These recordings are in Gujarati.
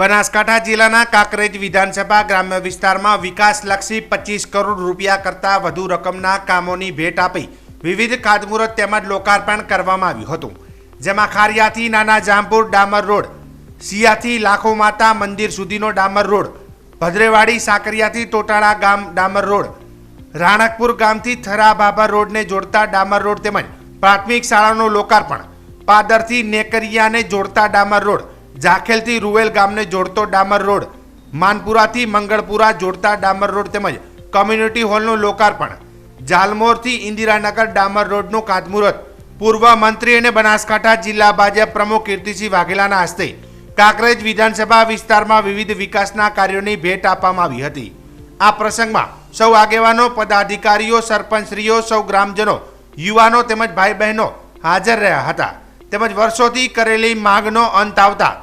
બનાસકાંઠા જિલ્લાના કાંકરેજ વિધાનસભા ગ્રામ્ય વિસ્તારમાં વિકાસલક્ષી પચીસ કરોડ રૂપિયા કરતાં વધુ રકમના કામોની ભેટ આપી વિવિધ ખાતમુહૂર્ત તેમજ લોકાર્પણ કરવામાં આવ્યું હતું. જેમાં ખારિયાથી નાના જામપુર ડામર રોડ સિયાથી લાખો માતા મંદિર સુધીનો ડામર રોડ, ભદ્રેવાડી સાકરિયાથી ટોટાળા ગામ ડામર રોડ, રાણકપુર ગામથી થરા બાબર રોડને જોડતા ડામર રોડ તેમજ પ્રાથમિક શાળાનું લોકાર્પણ, પાદરથી નેકરિયાને જોડતા ડામર રોડ જાખેલથી રૂવેલ ગામને જોડતો ડામર રોડ. માનપુરાથી મંગળપુરા જોડતા ડામર રોડ તેમજ કમ્યુનિટી હોલનું લોકાર્પણ. જાલમોરથી ઇન્દિરાનગર ડામર રોડનું ખાતમુહૂર્ત પૂર્વ મંત્રી અને બનાસકાંઠા જિલ્લા ભાજપ પ્રમુખ કીર્તિસિંહ વાઘેલાના હસ્તે કાંકરેજ વિધાનસભા વિસ્તારમાં વિવિધ વિકાસના કાર્યોની ભેટ આપવામાં આવી હતી. આ પ્રસંગમાં સૌ આગેવાનો, પદાધિકારીઓ, સરપંચશ્રીઓ, સૌ ગ્રામજનો, યુવાનો તેમજ ભાઈ બહેનો હાજર રહ્યા હતા. તેમજ વર્ષોથી કરેલી માંગનો અંત આવતા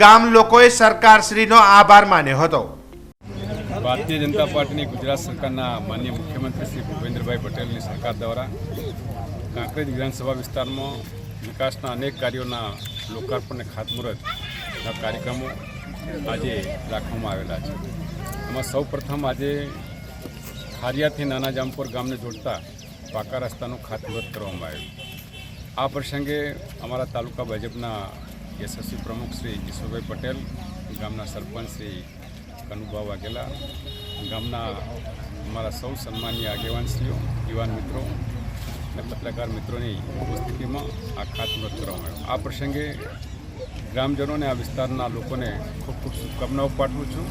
ગામ લોકોએ સરકારશ્રીનો આભાર માન્યો હતો. ભારતીય જનતા પાર્ટીની ગુજરાત સરકારના માન્ય મુખ્યમંત્રી શ્રી ભૂપેન્દ્રભાઈ પટેલની સરકાર દ્વારા કાંકરેજ વિધાનસભા વિસ્તારમાં વિકાસના અનેક કાર્યોના લોકાર્પણ અને ખાતમુહૂર્તના કાર્યક્રમો આજે રાખવામાં આવેલા છે. એમાં સૌ આજે ખારિયાથી નાના જામપુર ગામને જોડતા પાકા રસ્તાનું ખાતમુહૂર્ત કરવામાં આવ્યું. આ પ્રસંગે અમારા તાલુકા ભાજપના યશસ્વી પ્રમુખ શ્રી કિશોરભાઈ પટેલ, ગામના સરપંચ શ્રી કનુભાઈ વાઘેલા ગામના અમારા સૌ સન્માનીય આગેવાનશ્રીઓ, યુવાન મિત્રો અને પત્રકાર મિત્રોની ઉપસ્થિતિમાં આ ખાતમુહૂર્ત કરવામાં આવ્યું. આ પ્રસંગે ગ્રામજનોને આ વિસ્તારના લોકોને ખૂબ ખૂબ શુભકામનાઓ પાઠવું છું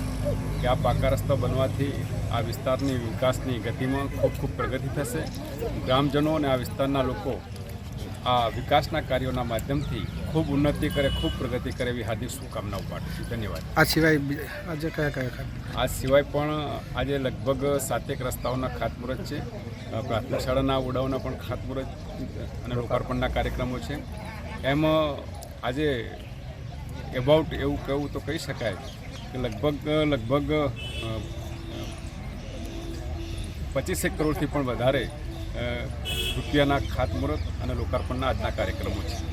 કે આ પાકા રસ્તા બનવાથી આ વિસ્તારની વિકાસની ગતિમાં ખૂબ ખૂબ પ્રગતિ થશે. ગ્રામજનો અને આ વિસ્તારના લોકો આ વિકાસના કાર્યોના માધ્યમથી ખૂબ ઉન્નતિ કરે ખૂબ પ્રગતિ કરે એવી હાર્દિક શુભકામનાઓ પાઠવું છું. ધન્યવાદ. આ સિવાય આજે કયા કયા આ સિવાય પણ આજે લગભગ સાતેક રસ્તાઓના ખાતમુહૂર્ત છે. પ્રાથમિક શાળાના ઓડાઓના પણ ખાતમુહૂર્ત અને લોકાર્પણના કાર્યક્રમો છે. એમ આજે એબાઉટ એવું કહેવું તો કહી શકાય કે લગભગ લગભગ પચીસેક કરોડથી પણ વધારે રૂપિયાના ખાતમુહૂર્ત અને લોકાર્પણના આજના કાર્યક્રમો છે.